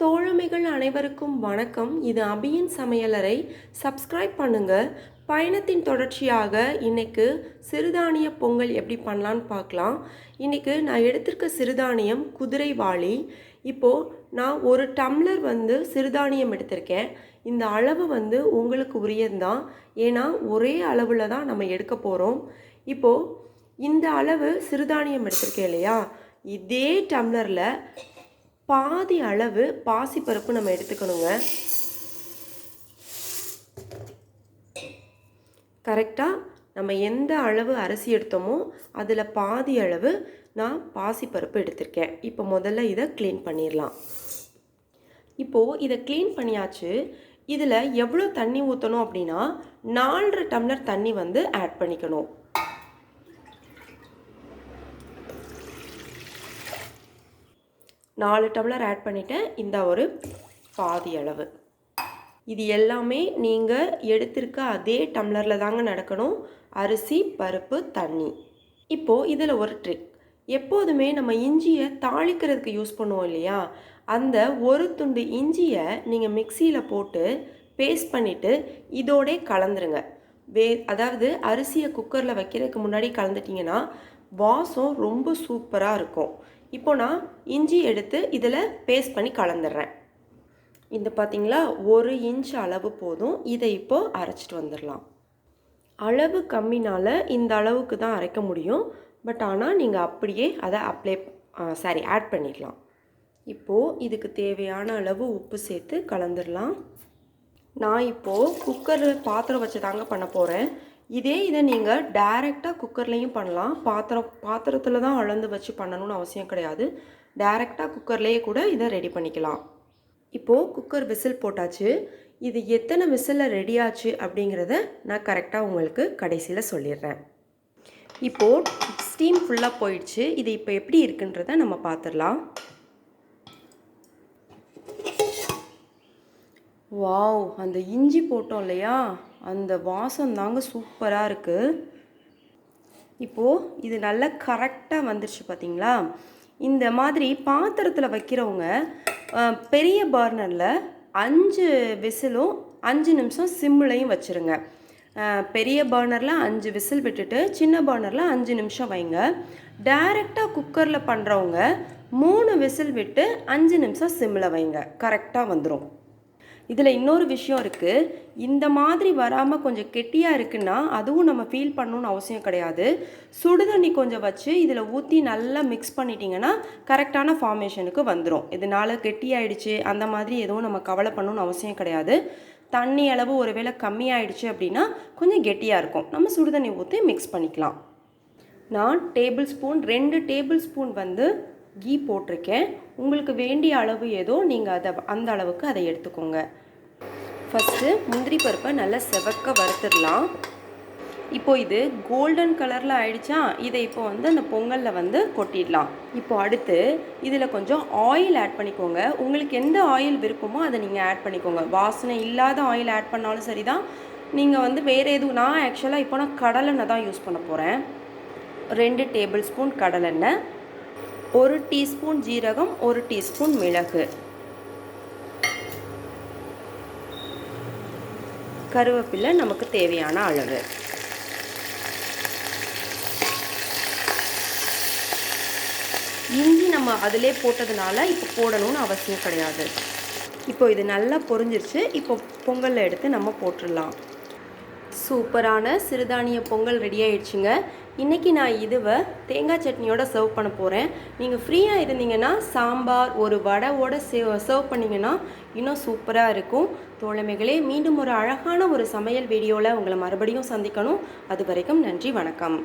தோழமைகள் அனைவருக்கும் வணக்கம். இது அபியின் சமையலறை. சப்ஸ்கிரைப் பண்ணுங்க. பயணத்தின் தொடர்ச்சியாக இன்னைக்கு சிறுதானிய பொங்கல் எப்படி பண்ணலான்னு பார்க்கலாம். இன்னைக்கு நான் எடுத்திருக்க சிறுதானியம் குதிரைவாளி இப்போது நான் ஒரு டம்ளர் வந்து சிறுதானியம் எடுத்திருக்கேன். இந்த அளவு வந்து உங்களுக்கு உரியதுதான். ஏன்னா ஒரே அளவில் தான் நம்ம எடுக்க போகிறோம் இப்போது இந்த அளவு சிறுதானியம் எடுத்திருக்கேன் இல்லையா? இதே டம்ளரில் பாதி அளவு பாசிப்பருப்பு நம்ம எடுத்துக்கணுங்க. கரெக்டாக நம்ம எந்த அளவு அரிசி எடுத்தோமோ அதில் பாதி அளவு நான் பாசிப்பருப்பு எடுத்திருக்கேன். இப்போ முதல்ல இதை க்ளீன் பண்ணிடலாம் இப்போது இதை க்ளீன் பண்ணியாச்சு. இதில் எவ்வளோ தண்ணி ஊற்றணும் அப்படின்னா நாலரை டம்ளர் தண்ணி வந்து ஆட் பண்ணிக்கணும். நாலு டம்ளர் ஆட் பண்ணிட்டேன். இந்த ஒரு பாதி அளவு. இது எல்லாமே நீங்கள் எடுத்திருக்க அதே டம்ளரில் தாங்க நடக்கணும். அரிசி பருப்பு தண்ணி. இப்போது இதில் ஒரு ட்ரிக் எப்போதுமே நம்ம இஞ்சியை தாளிக்கிறதுக்கு யூஸ் பண்ணுவோம் இல்லையா? அந்த ஒரு துண்டு இஞ்சியை நீங்கள் மிக்சியில் போட்டு பேஸ்ட் பண்ணிவிட்டு இதோடே கலந்துருங்க. வே அதாவது அரிசியை குக்கரில் வைக்கிறதுக்கு முன்னாடி கலந்துட்டிங்கன்னா வாசம் ரொம்ப சூப்பராக இருக்கும். இப்போ நான் இஞ்சி எடுத்து இதில் பேஸ்ட் பண்ணி கலந்துடுறேன். இந்த பார்த்திங்களா ஒரு இன்ச் அளவு போதும். இதை இப்போது அரைச்சிட்டு வந்துடலாம். அளவு கம்மினால் இந்த அளவுக்கு தான் அரைக்க முடியும். பட் ஆனால் நீங்கள் அப்படியே அதை அப்ளை சாரி ஆட் பண்ணிடலாம். இப்போது இதுக்கு தேவையான அளவு உப்பு சேர்த்து கலந்துடலாம். நான் இப்போது குக்கர் பாத்திரம் வச்சு தாங்க பண்ண போகிறேன் இதே இதை நீங்கள் டைரெக்டாக குக்கர்லேயும் பண்ணலாம். பாத்திரம் பாத்திரத்தில் தான் அளந்து வச்சு பண்ணணும்னு அவசியம் கிடையாது. டைரெக்டாக குக்கர்லேயே கூட இதை ரெடி பண்ணிக்கலாம். இப்போது குக்கர் விசில் போட்டாச்சு. இது எத்தனை விசிலில் ரெடி ஆச்சு அப்படிங்கிறத நான் கரெக்டாக உங்களுக்கு கடைசியில் சொல்லிடுறேன். இப்போது ஸ்டீம் ஃபுல்லாக போயிடுச்சு. இது இப்போ எப்படி இருக்குன்றத நம்ம பார்த்துடலாம் வாவ் அந்த இஞ்சி போட்டோம் இல்லையா? அந்த வாசம் தாங்க சூப்பராக இருக்குது இப்போது இது நல்லா கரெக்டாக வந்துருச்சு பார்த்தீங்களா இந்த மாதிரி பாத்திரத்தில் வைக்கிறவங்க பெரிய பர்னரில் அஞ்சு விசிலும் அஞ்சு நிமிஷம் சிம்மிலையும் வச்சுருங்க. பெரிய பர்னரில் அஞ்சு விசில் விட்டுட்டு சின்ன பர்னரில் அஞ்சு நிமிஷம் வைங்க. டைரெக்டாக குக்கரில் பண்ணுறவங்க மூணு விசில் விட்டு அஞ்சு நிமிஷம் சிம்மில் வைங்க. கரெக்டாக வந்துடும் இதில் இன்னொரு விஷயம் இருக்குது இந்த மாதிரி வராமல் கொஞ்சம் கெட்டியாக இருக்குன்னா அதுவும் நம்ம ஃபீல் பண்ணணும்னு அவசியம் கிடையாது. சுடுதண்ணி கொஞ்சம் வச்சு இதில் ஊற்றி நல்லா மிக்ஸ் பண்ணிட்டீங்கன்னா கரெக்டான ஃபார்மேஷனுக்கு வந்துடும் இதனால் கெட்டியாயிடுச்சு அந்த மாதிரி எதுவும் நம்ம கவலை பண்ணணும்னு அவசியம் கிடையாது. தண்ணி அளவு ஒருவேளை கம்மியாயிடுச்சு அப்படின்னா கொஞ்சம் கெட்டியாக இருக்கும். நம்ம சுடுதண்ணி ஊற்றி மிக்ஸ் பண்ணிக்கலாம். நான் டேபிள் ஸ்பூன் ரெண்டு டேபிள் ஸ்பூன் வந்து கீ போட்டிருக்கேன். உங்களுக்கு வேண்டிய அளவு ஏதோ நீங்கள் அதை அந்த அளவுக்கு அதை எடுத்துக்கோங்க. ஃபஸ்ட்டு முந்திரி பருப்பை நல்லா செவக்க வறுத்துடலாம். இப்போ இது கோல்டன் கலரில் ஆயிடுச்சா? இதை இப்போ வந்து அந்த பொங்கலில் வந்து கொட்டிடலாம். இப்போ அடுத்து இதில் கொஞ்சம் ஆயில் ஆட் பண்ணிக்கோங்க. உங்களுக்கு எந்த ஆயில் விருப்பமோ அதை நீங்கள் ஆட் பண்ணிக்கோங்க. வாசனை இல்லாத ஆயில் ஆட் பண்ணாலும் சரி தான் நீங்கள் வந்து வேறு எதுவும் நான் ஆக்சுவலாக இப்போ நான் கடலெண்ணெய் தான் யூஸ் பண்ண போகிறேன் ரெண்டு டேபிள் ஸ்பூன் கடலெண்ணெய். ஒரு டீஸ்பூன் ஜீரகம் ஒரு டீஸ்பூன் மிளகு. கருவேப்பிலை நமக்கு தேவையான அளவு. இஞ்சி நம்ம அதிலே போட்டதுனால இப்போ போடணும்னு அவசியம் கிடையாது. இப்போ இது நல்லா பொரிஞ்சிருச்சு. இப்போ பொங்கலில் எடுத்து நம்ம போட்டுடலாம். சூப்பரான சிறுதானிய பொங்கல் ரெடி ஆயிடுச்சுங்க. இன்றைக்கி நான் இதுவை தேங்காய் சட்னியோட சர்வ் பண்ண போகிறேன் நீங்கள் ஃப்ரீயாக இருந்தீங்கன்னா சாம்பார் ஒரு வடவோட சேவ் சர்வ் பண்ணிங்கன்னா இன்னும் சூப்பராக இருக்கும். தோழமைகளே மீண்டும் ஒரு அழகான ஒரு சமையல் வீடியோவில் உங்களை மறுபடியும் சந்திக்கணும். அது வரைக்கும் நன்றி வணக்கம்.